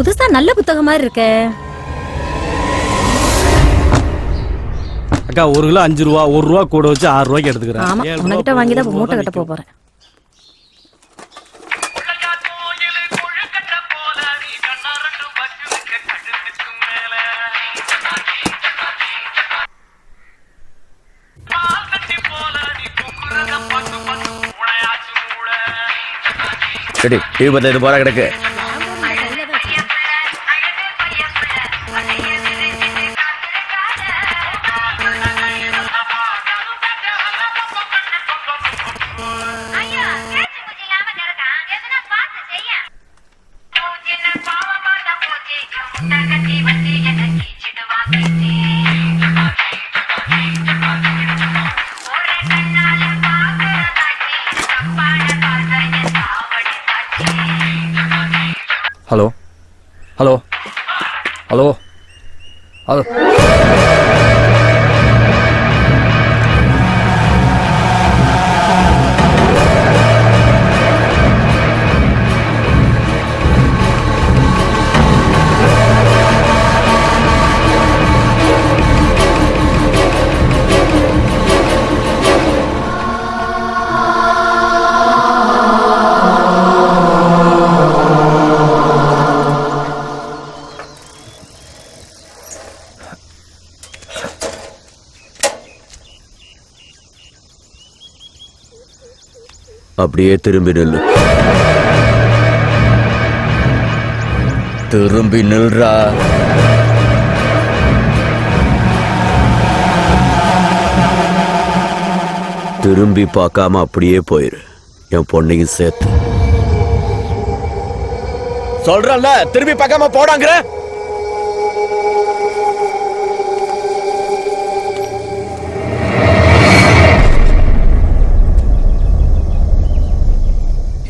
புதுசா நல்ல புத்தகம் மாதிரி இருக்கே. அக்கா ஒரு கிலோ அஞ்சு ரூபா ஒரு ரூபா கூட வச்சு ஆறு ரூபாய்க்கு எடுத்துக்கிறேன். ஆமா ஏழு ரூபா உனக்கிட்ட வாங்கி தான் மூட்டை கட்ட போக. போறேன். சரி டிவி பத்த இது போற கிடக்கு. ஹலோ ஹலோ அப்படியே திரும்பி நில்லு. திரும்பி நில்றா. திரும்பி பார்க்காம அப்படியே போயிரு. என் பொண்ணையும் சேர்த்து. சொல்றல திரும்பி பார்க்காம போடாங்கிற?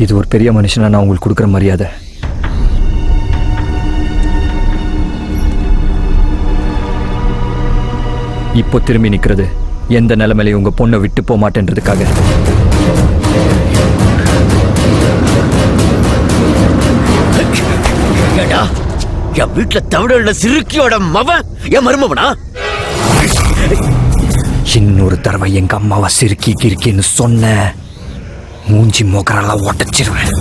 இது ஒரு பெரிய மனுஷனா நான் உங்களுக்கு கொடுக்குற மரியாதை. இப்போ திரும்பி நிக்கிறது. எந்த நிலைமையிலையும் உங்க பொண்ணை விட்டு போக மாட்டேன்றதுக்காக. என் வீட்டுல தமிழோட சிறுக்கியோட மவன்? என் மருமவனா? இன்னொரு தடவை எங்க அம்மாவை சிறுக்கி கிறுக்கின்னு சொன்ன. மூஞ்சி மோக்கரெல்லாம் ஒட்டச்சிருவேன்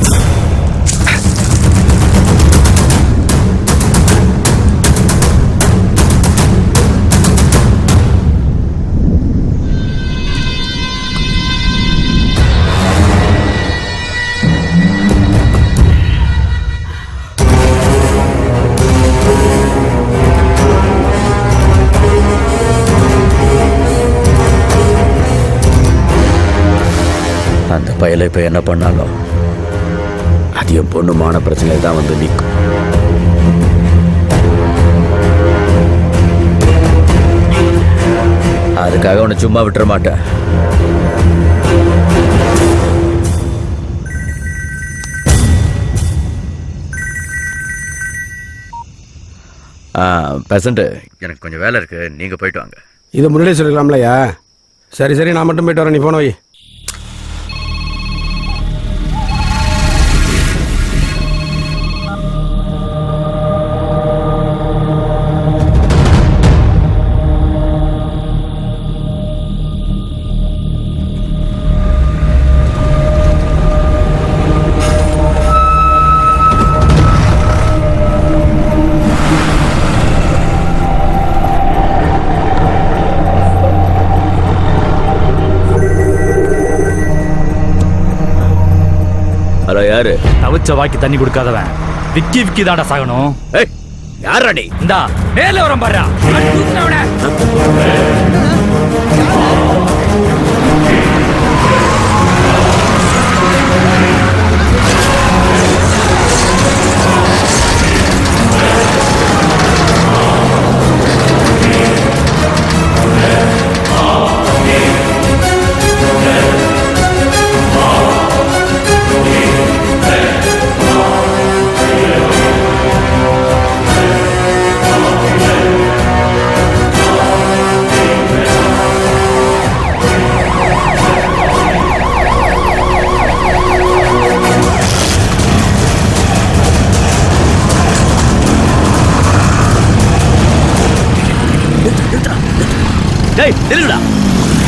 பயலை இப்போ என்ன பண்ணாலும் அது என் பொண்ணு தான் வந்து நிற்கும் அதுக்காக உன்னை சும்மா விட்டுற மாட்டேன். ஆ எனக்கு கொஞ்சம் வேலை இருக்குது நீங்கள் போயிட்டு வாங்க. இதை முன்னாடியே சொல்லிக்கலாம்லையா சரி சரி நான் மட்டும் போயிட்டு வரேன். நீ போன வை. தவிச்ச வாக்கி தண்ணி கொடுக்காதவன். விக்கி விக்கி தாண்டா சாகணும். ஏய் யாரா நீ? இந்தா மேல வரம் பாரு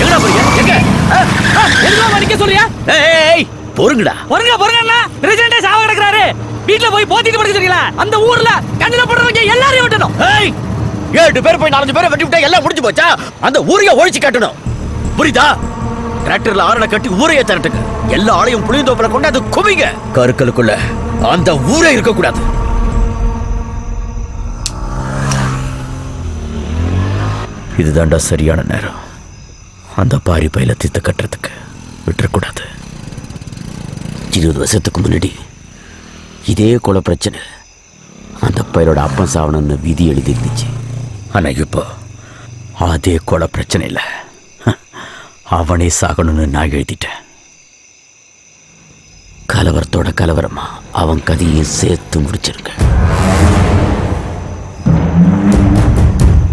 எங்கடா போறீங்க? எங்க? ஆ, ஆ, எதுக்கு வரிக்க சொல்றியா? ஏய் பொறுங்கடா. பொறுங்க பொறுங்க பிரசிடண்டே சாவ கிடக்குறாரு. வீட்டுல போய் போத்திட்டு படுக்க சொல்றீங்களா? அந்த ஊர்ல கண்ணில போடுறவங்க எல்லாரையும் விட்டணும். ஏய் ஏழு பேர் போய் நாலஞ்சு பேரை வெட்டி விட்டா எல்லாம் முடிஞ்சு போச்சா? அந்த ஊரைய ஒழிச்சு கட்டணும். புரியுதா? டிராக்டர்ல ஆரண கட்டி ஊரைய திரட்டுங்க. எல்லா ஆளையும் புளியந்தோப்புல கொண்டாந்து குவிங்க. கருக்களுக்குள்ள அந்த ஊரே இருக்க கூடாது இதுதான்டா சரியான நேரம். அந்த பாரி பையில தித்த கட்டுறதுக்கு விட்டுறக்கூடாது. இருபது வருஷத்துக்கு முன்னாடி இதே கொலை பிரச்சனை அந்த பையலோட அப்பன் சாவணும்னு விதி எழுதி இருந்துச்சு இப்போ அதே கொலை பிரச்சனை இல்லை. அவனே சாகணும்னு நான் எழுதிட்டேன். கலவரத்தோட கலவரமா அவன் கதையும் சேர்த்து முடிச்சிருங்க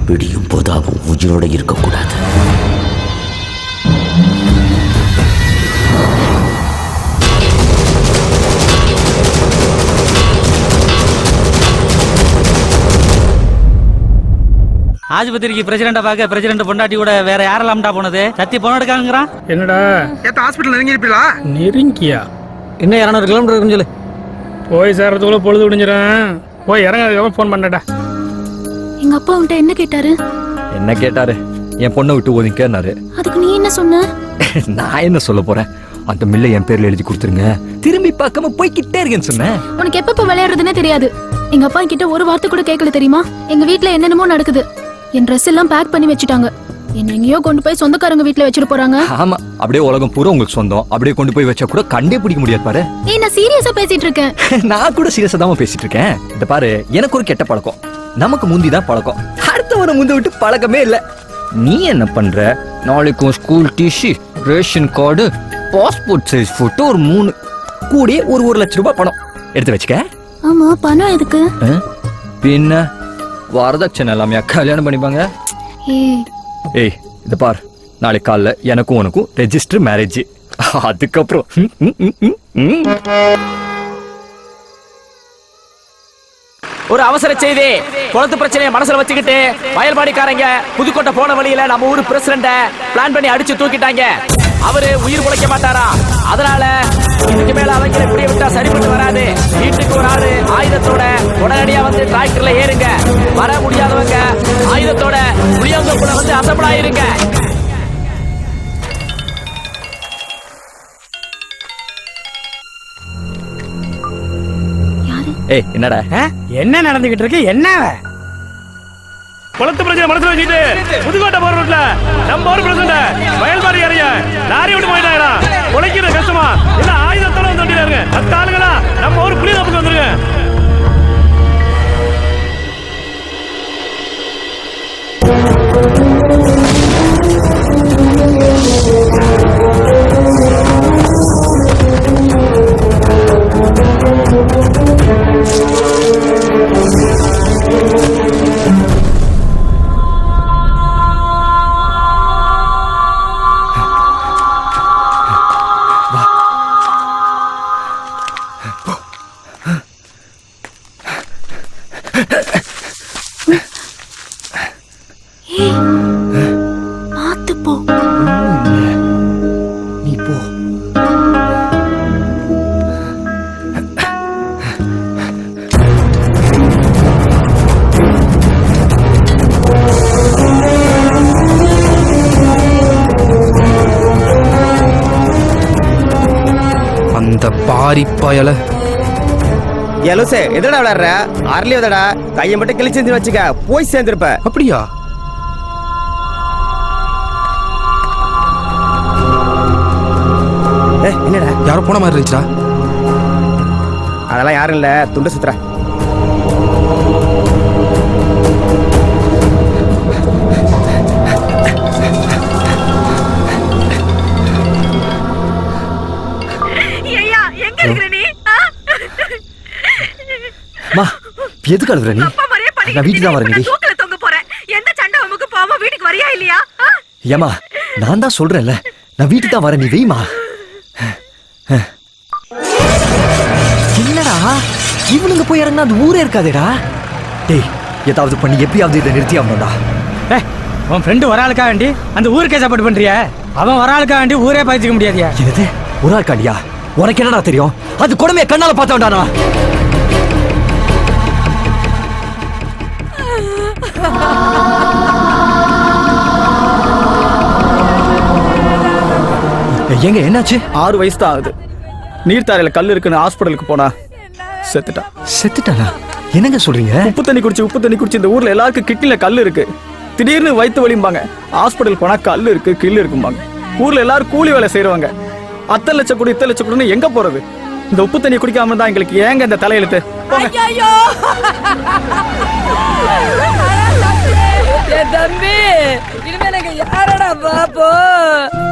விடியும் போது அவன் உயிரோட இருக்கக்கூடாது. ஆஸ்பத்திரிக்கு பிரசிடண்ட பார்க்க பிரசிடண்ட் பொண்டாட்டி கூட வேற யாரெல்லாம்டா போனது? சத்தி போன எடுக்காங்கிறான் என்னடா? ஏத்த ஹாஸ்பிட்டல் நெருங்கிருப்பீங்களா? நெருங்கியா? இன்னும் இரநூறு கிலோமீட்டர் இருக்குன்னு சொல்லு. போய் சேர்றதுக்குள்ள பொழுது விடிஞ்சிடும் போய் இறங்கிறதுக்கு ஃபோன் பண்ணடா எங்க அப்பா உன்கிட்ட என்ன கேட்டாரு? என்ன கேட்டாரு? என் பொண்ணை விட்டு ஒதுங்கன்னாரு அதுக்கு நீ என்ன சொன்ன? நான் என்ன சொல்ல போறேன்? அந்த மில்லை என் பேர்ல எழுதி கொடுத்துருங்க. திரும்பி பார்க்காம போய்கிட்டே இருக்கேன்னு சொன்னேன். உனக்கு எப்ப விளையாடுறதுன்னே தெரியாது. எங்க அப்பா கிட்ட ஒரு வார்த்தை கூட கேட்கல தெரியுமா? எங்க வீட்ல என்னென்னமோ நடக்குது. என் ட்ரெஸ் எல்லாம் பேக் பண்ணி வச்சுட்டாங்க. என்ன எங்கேயோ கொண்டு போய் சொந்தக்காரங்க வீட்ல வச்சுட்டு போறாங்க. ஆமா அப்படியே உலகம் பூரா உங்களுக்கு சொந்தம். அப்படியே கொண்டு போய் வச்சா கூட கண்டே பிடிக்க முடியாது பாரு. ஏய் நான் சீரியஸா பேசிட்டு இருக்கேன். நான் கூட சீரியஸா தான் பேசிட்டு இருக்கேன். இந்த பாரு எனக்கு ஒரு கெட்ட பழக்கம். நமக்கு முந்தி தான் பழக்கம். அடுத்தவனை முந்தி விட்டு பழக்கமே இல்ல. நீ என்ன பண்ற? நாளைக்கும் school TC ration card passport size photo ஒரு மூணு கூடிய ஒரு ஒரு லட்சம் ரூபாய் பணம். எடுத்து வச்சுக்க. ஆமா பணம் எதுக்கு? பின்ன? வரதட்சணை எல்லாமே கல்யாணம் பண்ணிப்பாங்க. ஏய். ஏய் இத பார். நாளைக்கு காலைல எனக்கும் உனக்கும் ரெஜிஸ்டர் மேரேஜ் அதுக்கப்புறம். ஒரு அவசர செய்தி. குளத்து பிரச்சனையை மனசுல வச்சுக்கிட்டு வயல்பாடிக்காரங்க புதுக்கோட்டை போன வழியில நம்ம ஊர் பிரசிடண்ட பிளான் பண்ணி அடிச்சு தூக்கிட்டாங்க. அவரு உயிர் பிழைக்க மாட்டாரா? அதனால இதுக்கு மேல அவங்களை இப்படியே விட்டா சரிப்பட்டு வராது. வீட்டுக்கு ஒரு ஆளு ஆயுதத்தோட உடனடியா வந்து டிராக்டர்ல ஏறுங்க. வர முடியாதவங்க ஆயுதத்தோட புளியந்தோப்புல வந்து அசம்பிள் ஆயிருங்க. யாரு? ஏய் என்னடா? என்ன நடந்துகிட்டு இருக்கு? என்ன குளத்து பிரச்சனை மனசுல வச்சுட்டு புதுக்கோட்டை போற ரோட்ல நம்ம ஊர் பிரசிடண்ட் வயல்பாடி அறிய லாரி விட்டு போயிட்டாங்கடா. உழைக்கிறது கஷ்டமா? இல்ல அந்த பாரி பயல எலோசே எதடா விளையாடுற? அரளி எதடா கையை மட்டும் கிழிச்சு வச்சுக்க. போய் சேர்ந்திருப்ப. அப்படியா? ஏ, என்னடா? யாரோ போன மாதிரி இருந்துச்சா அதெல்லாம் யாரும் இல்ல. துண்டு சுத்துற. எதுக்கு அழுகுற நீ? அப்பா மாதிரியே நான் வீட்டுக்கு தான் வரேன் தூக்கில தொங்க போறேன் எந்த சண்டை உமக்கு போகாம வீட்டுக்கு வரியா இல்லையா? ஆ? ஏமா நான் தான் சொல்றேன்ல. நான் வீட்டுக்கு தான் வரேன் நீ வெய்மா. என்னடா? இவனுங்க போய் இறங்கினா அது ஊரே இருக்காதேடா. டேய் ஏதாவது பண்ணி எப்படியாவது இதை நிறுத்தி ஆகணும்டா. ஏய், உன் ஃப்ரெண்டு ஒரு ஆளுக்கா வேண்டி அந்த ஊருக்கே சப்போர்ட் பண்றிய? அவன் ஒரு ஆளுக்கா வேண்டி ஊரே பாய்ச்சிக்க முடியாதியா? என்னது? ஒரு ஆள் காண்டியா உனக்கு என்னடா தெரியும்? அது கொடுமையை கண்ணால பார்த்தவன்டா ஏங்க என்னாச்சு? ஆறு வயசு தான் ஆகுது. நீர்த்தாரையில கல் இருக்குன்னு ஹாஸ்பிட்டலுக்கு போனா செத்துட்டா. செத்துட்டானா என்னங்க சொல்றீங்க? உப்பு தண்ணி குடிச்சு உப்பு தண்ணி குடிச்சு இந்த ஊர்ல எல்லாருக்கும் கிட்னில கல் இருக்கு. திடீர்னு வயிற்று வலிம்பாங்க. ஹாஸ்பிட்டல் போனா கல் இருக்கு கில் இருக்கும்பாங்க. ஊர்ல எல்லாரும் கூலி வேலை செய்றவங்க. அத்தை லட்சம் கூட இத்த லட்சம் கூடன்னு எங்க போறது? இந்த உப்பு தண்ணி குடிக்காம தான் எங்களுக்கு ஏங்க இந்த தலையெழுத்து போங்க. தம்பி இனிமே எனக்கு யாரடா பாப்போம்